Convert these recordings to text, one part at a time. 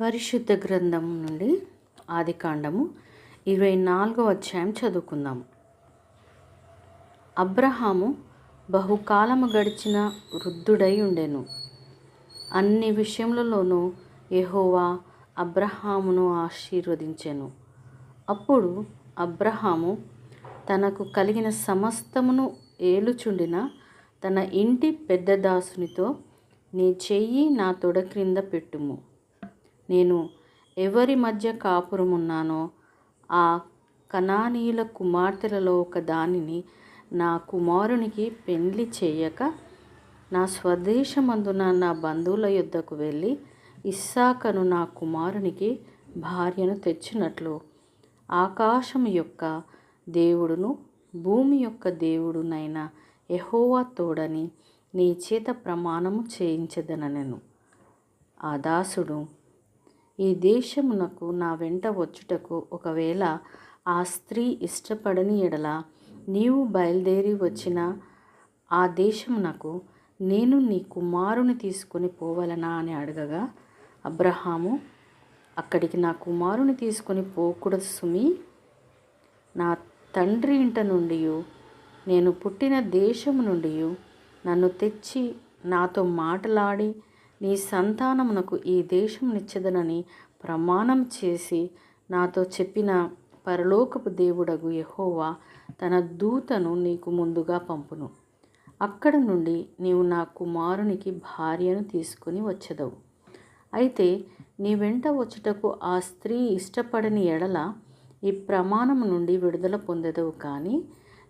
పరిశుద్ధ గ్రంథం నుండి ఆదికాండము ఇరవై నాలుగో అధ్యాయం చదువుకుందాం అబ్రహాము బహుకాలము గడిచిన వృద్ధుడై ఉండెను. అన్ని విషయములలోనూ యహోవా అబ్రహామును ఆశీర్వదించెను. అప్పుడు అబ్రహాము తనకు కలిగిన సమస్తమును ఏలుచుండిన తన ఇంటి పెద్ద దాసునితో నీ చెయ్యి నా తొడ క్రింద పెట్టుము. నేను ఎవరి మధ్య కాపురమున్నానో ఆ కనానీయుల కుమార్తెలలో ఒక దానిని నా కుమారునికి పెండ్లి చేయక నా స్వదేశమందున నా బంధువుల యొద్దకు వెళ్ళి ఇస్సాకను నా కుమారునికి భార్యను తెచ్చినట్లు ఆకాశం యొక్క దేవుడును భూమి యొక్క దేవుడునైన ఎహోవా తోడని నీ చేత ప్రమాణము చేయించదనెను ఆ దాసుడు ఈ దేశమునకు నా వెంట వచ్చుటకు ఒకవేళ ఆ స్త్రీ ఇష్టపడని ఎడల నీవు బయలుదేరి వచ్చిన ఆ దేశమునకు నేను నీ కుమారుని తీసుకొని పోవలనా అని అడగగా అబ్రహాము అక్కడికి నా కుమారుని తీసుకొని పోకూడదు సుమి. నా తండ్రి ఇంట నుండి నేను పుట్టిన దేశము నుండి నన్ను తెచ్చి నాతో మాటలాడి నీ సంతానమునకు ఈ దేశం నిచ్చదనని ప్రమాణం చేసి నాతో చెప్పిన పరలోకపు దేవుడగు యహోవా తన దూతను నీకు ముందుగా పంపును. అక్కడ నుండి నీవు నా కుమారునికి భార్యను తీసుకుని వచ్చదవు. అయితే నీ వెంట వచ్చుటకు ఆ స్త్రీ ఇష్టపడని ఎడల ఈ ప్రమాణం నుండి విడుదల పొందదవు కానీ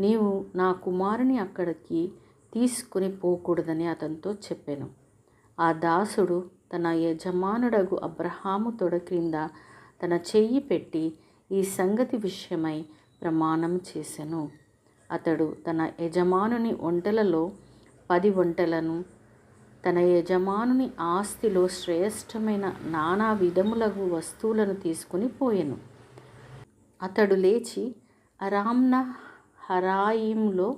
నీవు నా కుమారుని అక్కడికి తీసుకుని పోకూడదని అతనితో చెప్పాను. ఆ దాసుడు తన యజమానుడగు అబ్రహాము తొడ క్రింద తన చెయ్యి పెట్టి ఈ సంగతి విషయమై ప్రమాణం చేసెను. అతడు తన యజమానుని ఒంటెలలో పది ఒంటెలను తన యజమానుని ఆస్తిలో శ్రేష్టమైన నానా విధములగు వస్తువులను తీసుకుని పోయెను. అతడు లేచి అరామ్న హరాయింలో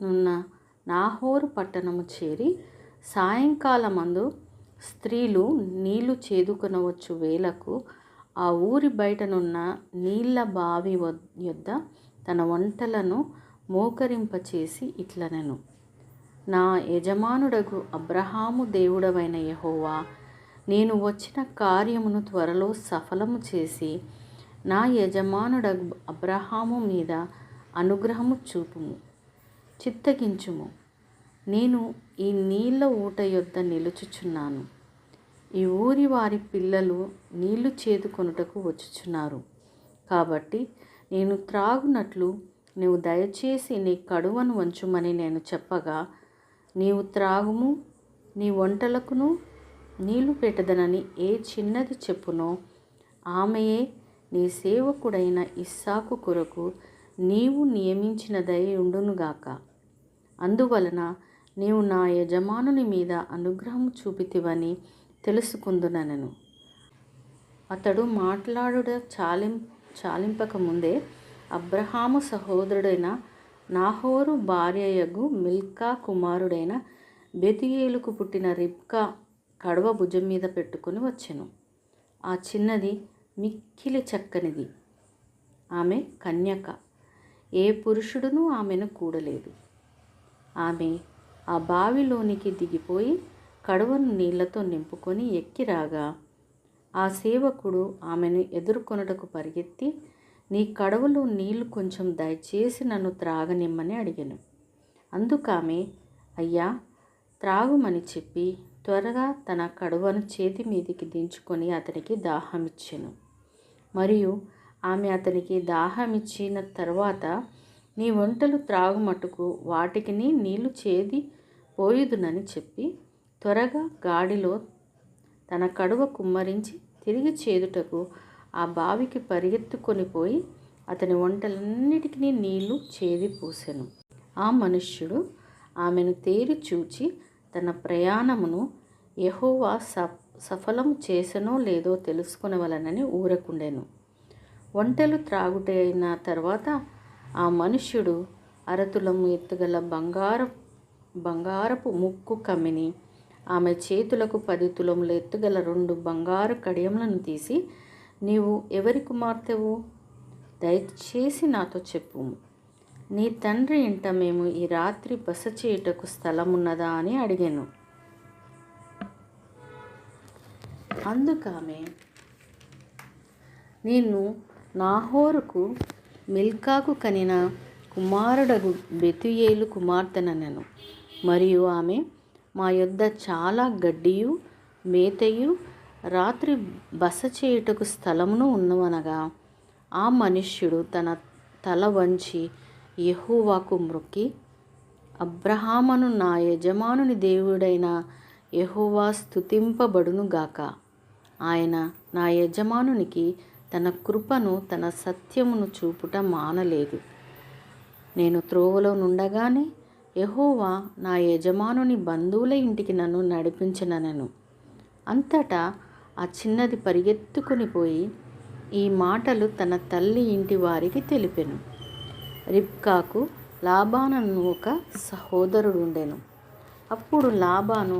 ఉన్న నాహోరు పట్టణము చేరి సాయంకాలమందు స్త్రీలు నీళ్ళు చేదుకొనవచ్చు వేలకు ఆ ఊరి బయటనున్న నీళ్ళ బావి యొద్ద తన వంటలను మోకరింపచేసి ఇట్లనెను. నా యజమానుడగు అబ్రహాము దేవుడవైన యహోవా నేను వచ్చిన కార్యమును త్వరలో సఫలము చేసి నా యజమానుడగు అబ్రహాము మీద అనుగ్రహము చూపుము చిత్తగించుము. నేను ఈ నీళ్ళ ఊట యొద్ద నిలుచుచున్నాను. ఈ ఊరి వారి పిల్లలు నీళ్ళు చేదుకొనుటకు వచ్చుచున్నారు. కాబట్టి నేను త్రాగునట్లు నీవు దయచేసి నీ కడువను వంచుమని నేను చెప్పగా నీవు త్రాగుము నీ వంటలకును నీళ్ళు పెట్టదనని ఏ చిన్నది చెప్పునో ఆమెయే నీ సేవకుడైన ఇస్సాకు కొరకు నీవు నియమించిన దయ ఉండునుగాక. అందువలన నీవు నా యజమానుని మీద అనుగ్రహం చూపితివని తెలుసుకుందునను అతడు మాట్లాడుట చాలిం చాలింపక ముందే అబ్రహాము సహోదరుడైన నాహోరు భార్యయగు మిల్కా కుమారుడైన బెతియేలుకు పుట్టిన రిబ్కా కడవ భుజం మీద పెట్టుకుని వచ్చెను. ఆ చిన్నది మిక్కిలి చక్కనిది. ఆమె కన్యక. ఏ పురుషుడునూ ఆమెను కూడలేదు. ఆమె ఆ బావిలోనికి దిగిపోయి కడవను నీళ్ళతో నింపుకొని ఎక్కి రాగా ఆ సేవకుడు ఆమెను ఎదుర్కొనుటకు పరిగెత్తి నీ కడవలో నీళ్ళు కొంచెం దయచేసి నన్ను త్రాగనిమ్మని అడిగాను. అందుకామె అయ్యా త్రాగుమని చెప్పి త్వరగా తన కడువను చేతి మీదికి దించుకొని అతనికి దాహమిచ్చాను. మరియు ఆమె అతనికి దాహమిచ్చిన తర్వాత నీ వంటలు త్రాగుమటుకు వాటికి నీళ్ళు చేది పోయుదునని చెప్పి త్వరగా గాడిలో తన కడువ కుమ్మరించి తిరిగి చేదుటకు ఆ బావికి పరిగెత్తుకొని పోయి అతని వంటలన్నిటికీ నీళ్ళు చేది పూసెను. ఆ మనుష్యుడు ఆమెను తేరి చూచి తన ప్రయాణమును యహోవా స సఫలం చేసనో లేదో తెలుసుకునవలనని ఊరకుండెను. వంటలు త్రాగుటైన తర్వాత ఆ మనుష్యుడు అరతులము ఎత్తుగల బంగార బంగారపు ముక్కు కమ్మిని ఆమె చేతులకు పది తులముల ఎత్తుగల రెండు బంగారు కడియములను తీసి నీవు ఎవరి కుమార్తెవు? దయచేసి నాతో చెప్పు నీ తండ్రి ఇంట మేము ఈ రాత్రి బస చేయుటకు స్థలమున్నదా? అని అడిగాను. అందుకామె నేను నాహోరుకు మిల్కాకు కనిన కుమారుడగు బెతుయేలు కుమార్తెనను మరియు ఆమె మా యొద్ద చాలా గడ్డియు మేతయు రాత్రి బస చేయుటకు స్థలమును ఉన్నవనగా ఆ మనుష్యుడు తన తల వంచి యహోవాకు మ్రొక్కి అబ్రహామను నా యజమానుని దేవుడైన యహోవా స్తుతింపబడును గాక ఆయన నా యజమానునికి తన కృపను తన సత్యమును చూపుట మానలేదు. నేను త్రోవలో నుండగానే యహోవా నా యజమానుని బంధువుల ఇంటికి నన్ను నడిపించిననెను. అంతటా ఆ చిన్నది పరిగెత్తుకుని పోయి ఈ మాటలు తన తల్లి ఇంటి వారికి తెలిపెను. రిబ్కాకు లాబానను ఒక సహోదరుడు ఉండెను అప్పుడు లాబాను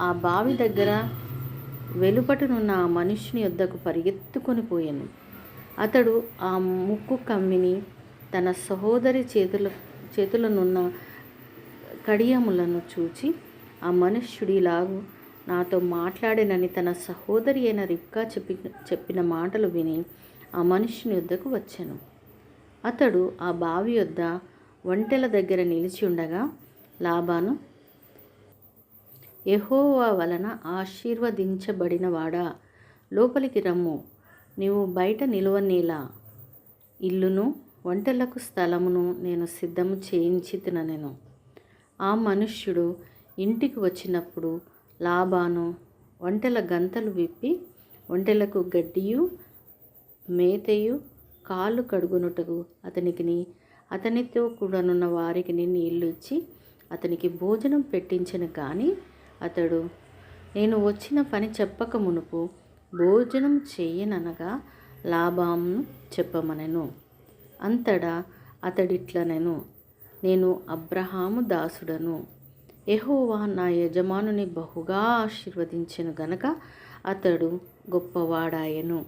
ఆ బావి దగ్గర వెలుపటనున్న ఆ మనుష్యుని యొద్దకు పరిగెత్తుకొని పోయాను. అతడు ఆ ముక్కు కమ్మిని తన సహోదరి చేతుల చేతులనున్న కడియములను చూచి ఆ మనుష్యుడిలాగు నాతో మాట్లాడినని తన సహోదరి అయిన రిక్కా చెప్పి చెప్పిన మాటలు విని ఆ మనుష్యుని వద్దకు వచ్చాను. అతడు ఆ బావి యొద్ద ఒంటెల దగ్గర నిలిచి ఉండగా లాభాను యహోవా వలన ఆశీర్వదించబడినవాడా? లోపలికి రమ్ము. నీవు బయట నిలువనేలా. ఇల్లును వంటలకు స్థలమును నేను సిద్ధము చేయించి నేను. ఆ మనుష్యుడు ఇంటికి వచ్చినప్పుడు లాభాను వంటల గంతలు విప్పి ఒంటెలకు గడ్డియు మేతయు కాళ్ళు కడుగునుటకు అతనికి అతనితో కూడానున్న వారికి నీళ్ళు ఇచ్చి అతనికి భోజనం పెట్టించను కానీ అతడు నేను వచ్చిన పని చెప్పక మునుపు భోజనం చేయననగా లాభంను చెప్పమనెను. అంతటా అతడిట్లనెను. నేను అబ్రహాము దాసుడను. ఎహోవా నా యజమానుని బహుగా ఆశీర్వదించెను గనక అతడు గొప్పవాడాయెను.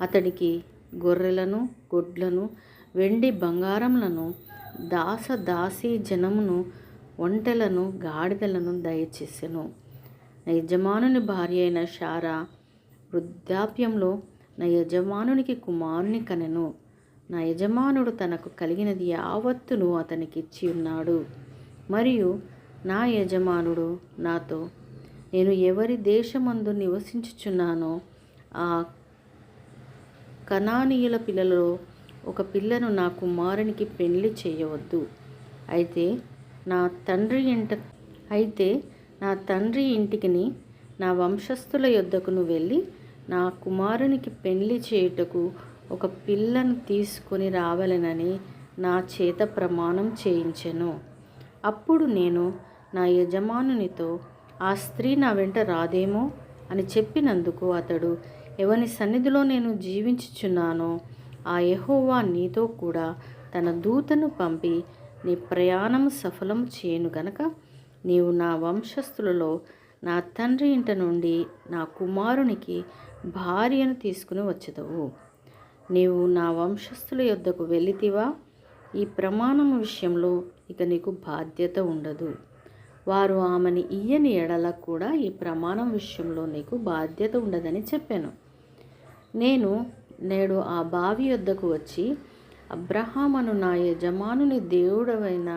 అతడికి గొర్రెలను గొడ్లను వెండి బంగారములను దాస దాసీ జనమును ఒంటెలను గాడిదలను దయచేసెను. నా యజమానుని భార్య అయిన షారా వృద్ధాప్యంలో నా యజమానునికి కుమారుని కనెను. నా యజమానుడు తనకు కలిగినది యావత్తును అతనికి ఇచ్చి ఉన్నాడు. మరియు నా యజమానుడు నాతో నేను ఎవరి దేశమందు నివసించుచున్నానో ఆ కణానీయుల పిల్లలో ఒక పిల్లను నా కుమారునికి పెళ్ళి చేయవద్దు. అయితే నా తండ్రి ఇంట అయితే నా తండ్రి ఇంటికిని నా వంశస్థుల యొద్దకును వెళ్ళి నా కుమారునికి పెళ్ళి చేయుటకు ఒక పిల్లను తీసుకొని రావాలనని నా చేత ప్రమాణం చేయించెను. అప్పుడు నేను నా యజమానునితో ఆ స్త్రీ నా వెంట రాదేమో అని చెప్పినందుకు అతడు ఎవని సన్నిధిలో నేను జీవించుచున్నానో ఆ యహోవా నీతో కూడా తన దూతను పంపి నీ ప్రయాణం సఫలం చేయను గనక నీవు నా వంశస్థులలో నా తండ్రి ఇంట నుండి నా కుమారునికి భార్యను తీసుకుని వచ్చదవు. నీవు నా వంశస్థుల యొద్దకు వెళితివా ఈ ప్రమాణం విషయంలో ఇక నీకు బాధ్యత ఉండదు. వారు ఆమెని ఇయ్యని ఎడల కూడా ఈ ప్రమాణం విషయంలో నీకు బాధ్యత ఉండదని చెప్పాను. నేను నేడు ఆ బావి యొద్దకు వచ్చి అబ్రహామను నా యజమానుని దేవుడవైన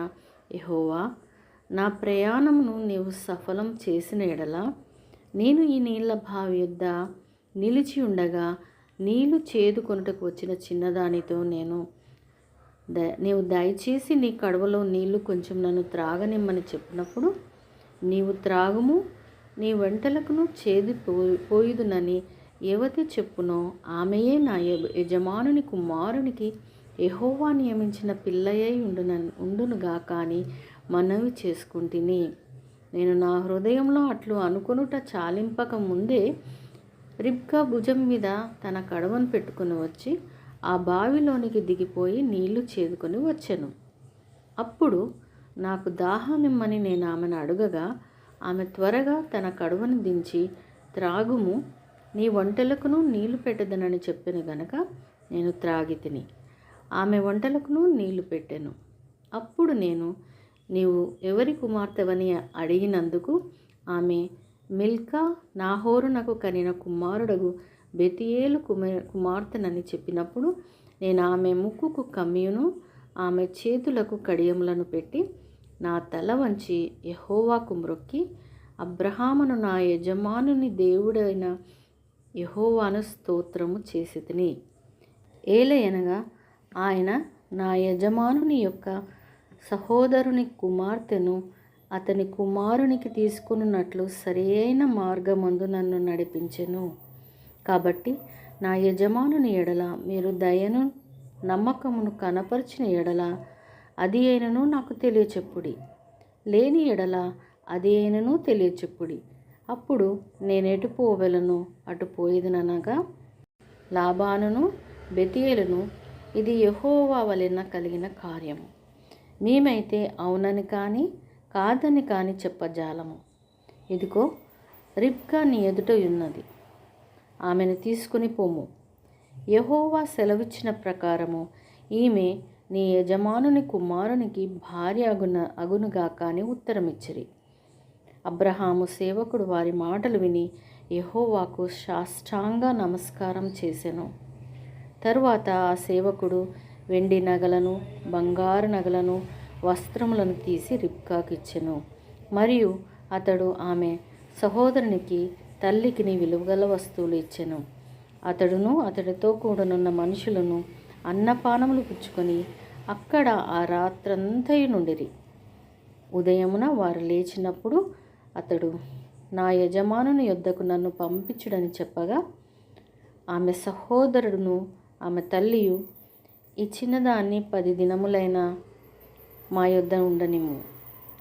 యెహోవా నా ప్రయాణమును నీవు సఫలం చేసిన ఎడల నేను ఈ నీళ్ళ బావి యొద్ద నిలిచి ఉండగా నీళ్ళు చేదుకొనుటకు వచ్చిన చిన్నదానితో నేను ద నీవు దయచేసి నీ కడవలో నీళ్ళు కొంచెం నన్ను త్రాగనిమ్మని చెప్పినప్పుడు నీవు త్రాగుము నీ వెంటలకును చేది పోయి పోయిదునని ఏవైతే చెప్పునో ఆమెయే నా యజమానుని కుమారునికి ఎహోవా నియమించిన పిల్లయ్యై ఉండున ఉండునుగా కానీ మనవి చేసుకుంటుని. నేను నా హృదయంలో అట్లు అనుకొనుట చాలింపక ముందే రిబ్కా భుజం మీద తన కడవను పెట్టుకుని వచ్చి ఆ బావిలోనికి దిగిపోయి నీళ్ళు చేదుకొని వచ్చాను. అప్పుడు నాకు దాహమిమ్మని నేను ఆమెను అడుగగా ఆమె త్వరగా తన కడువను దించి త్రాగుము నీ వంటలకును నీళ్ళు పెట్టదనని చెప్పిన గనక నేను త్రాగి తిని. ఆమె వంటలకును నీళ్ళు పెట్టాను. అప్పుడు నేను నీవు ఎవరి కుమార్తెవని అడిగినందుకు ఆమె మిల్కా నాహోరునకు కనిన కుమారుడగు బెతియేలు కుమ కుమార్తెనని చెప్పినప్పుడు నేను ఆమె ముక్కుకు కమ్మియును ఆమె చేతులకు కడియములను పెట్టి నా తల వంచి యహోవాకు మ్రొక్కి అబ్రహామును నా యజమానుని దేవుడైన యహోవాను స్తోత్రము చేసి తిని. ఏలయనగా ఆయన నా యజమానుని యొక్క సహోదరుని కుమార్తెను అతని కుమారునికి తీసుకున్నట్లు సరైన మార్గమందు నన్ను నడిపించెను. కాబట్టి నా యజమానుని ఎడల మీరు దయను నమ్మకమును కనపరిచిన ఎడల అది అయినను నాకు తెలియచెప్పుడి. లేని ఎడల అది అయినను తెలియచెప్పుడి. అప్పుడు నేను ఎటు పోవెలను? అటు పోయేదనగా లాభానును బెతియేలను ఇది యహోవా వలన కలిగిన కార్యము. మేమైతే అవునని కానీ కాదని కానీ చెప్పజాలము. ఇదిగో రిబ్కా నీ ఎదుట ఉన్నది. ఆమెను తీసుకుని పోము. యహోవా సెలవిచ్చిన ప్రకారము ఈమె నీ యజమానుని కుమారునికి భార్య అగున అగునుగాక అని ఉత్తరమిచ్చిరి. అబ్రహాము సేవకుడు వారి మాటలు విని యహోవాకు సాష్టాంగ నమస్కారం చేసెను. తరువాత ఆ సేవకుడు వెండి నగలను బంగారు నగలను వస్త్రములను తీసి రిబ్కాకి ఇచ్చెను మరియు అతడు ఆమె సహోదరునికి తల్లికిని విలువగల వస్తువులు ఇచ్చెను. అతడును అతడితో కూడనున్న మనుషులను అన్నపానములు పుచ్చుకొని అక్కడ ఆ రాత్రంతయు నుండిరి. ఉదయమున వారు లేచినప్పుడు అతడు నా యజమానుని యొద్దకు నన్ను పంపించుడని చెప్పగా ఆమె సహోదరుడును ఆమె తల్లియు ఈ చిన్నదాన్ని పది దినములైన మా యొద్ద ఉండనిము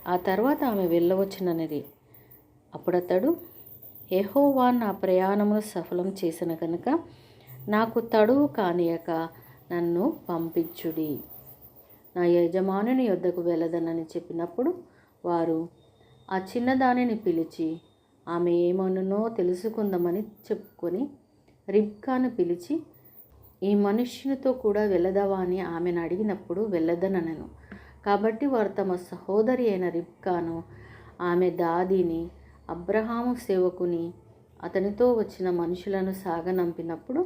ఆ తర్వాత ఆమె వెళ్ళవచ్చుననిది అప్పుడతడు ఎహోవా నా ప్రయాణమును సఫలం చేసిన కనుక నాకు తడువు కానియక నన్ను పంపించుడి. నా యజమానుని యొద్దకు వెళ్ళదనని చెప్పినప్పుడు వారు ఆ చిన్నదానిని పిలిచి ఆమె ఏమనునో తెలుసుకుందామని చెప్పుకొని రిబ్కాను పిలిచి ఈ మనుష్యునితో కూడా వెళ్ళదవా అని ఆమెను అడిగినప్పుడు వెళ్ళదనను కాబట్టి వారు తమ సహోదరి అయిన రిబ్కాను ఆమె దాదిని అబ్రహాము సేవకుని అతనితో వచ్చిన మనుషులను సాగనంపినప్పుడు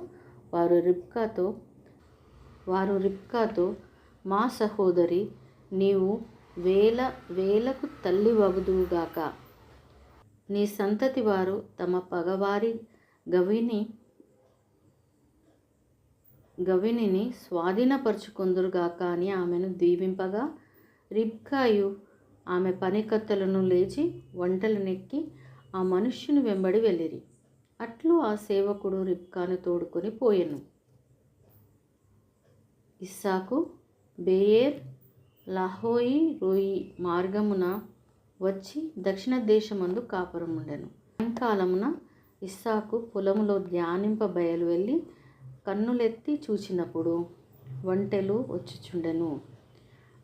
వారు రిబ్కాతో వారు రిబ్కాతో మా సహోదరి నీవు వేల వేలకు తల్లి వగుదువుగాక నీ సంతతి వారు తమ పగవారి గవిని గవినిని స్వాధీనపరుచుకుందురుగాక అని ఆమెను దీవింపగా రిబ్కాయు ఆమె పనికత్తలను లేచి వంటలు నెక్కి ఆ మనుష్యుని వెంబడి వెళ్ళిరి. అట్లు ఆ సేవకుడు రిబ్కాను తోడుకొని పోయెను. ఇస్సాకు బేయేర్ లహోయి రోయి మార్గమున వచ్చి దక్షిణ దేశమందు కాపురం ఉండెను సాయంకాలమున ఇస్సాకు పొలములో ధ్యానింప బయలు వెళ్ళి కన్నులెత్తి చూచినప్పుడు వంటెలు వచ్చుచుండెను.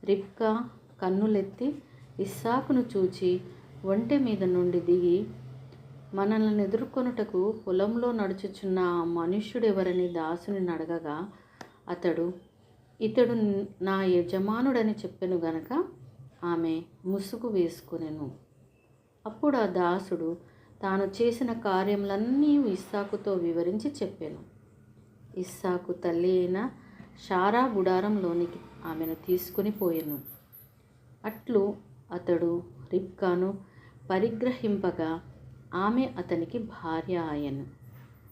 రిబ్కా కన్నులెత్తి ఇస్సాకును చూచి ఒంటె మీద నుండి దిగి మనల్ని ఎదుర్కొనుటకు పొలంలో నడుచుచున్న ఆ మనుష్యుడెవరని దాసుని అడగగా అతడు ఇతడు నా యజమానుడని చెప్పెను గనక ఆమె ముసుగు వేసుకునెను. అప్పుడు ఆ దాసుడు తాను చేసిన కార్యములన్నీ ఇస్సాకుతో వివరించి చెప్పాను. ఇస్సాకు తల్లి అయిన షారా గుడారంలోనికి ఆమెను తీసుకుని పోయెను. అట్లు అతడు రిబ్కాను పరిగ్రహింపగా ఆమె అతనికి భార్య ఆయను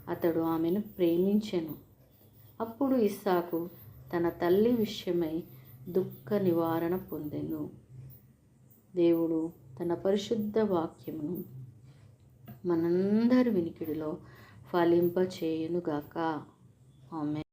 అతడు ఆమెను ప్రేమించెను. అప్పుడు ఇస్సాకు తన తల్లి విషయమై దుఃఖ నివారణ పొందెను. దేవుడు తన పరిశుద్ధ వాక్యమును మనందరి వినికిడిలో ఫలింపచేయునుగాక. ఆమె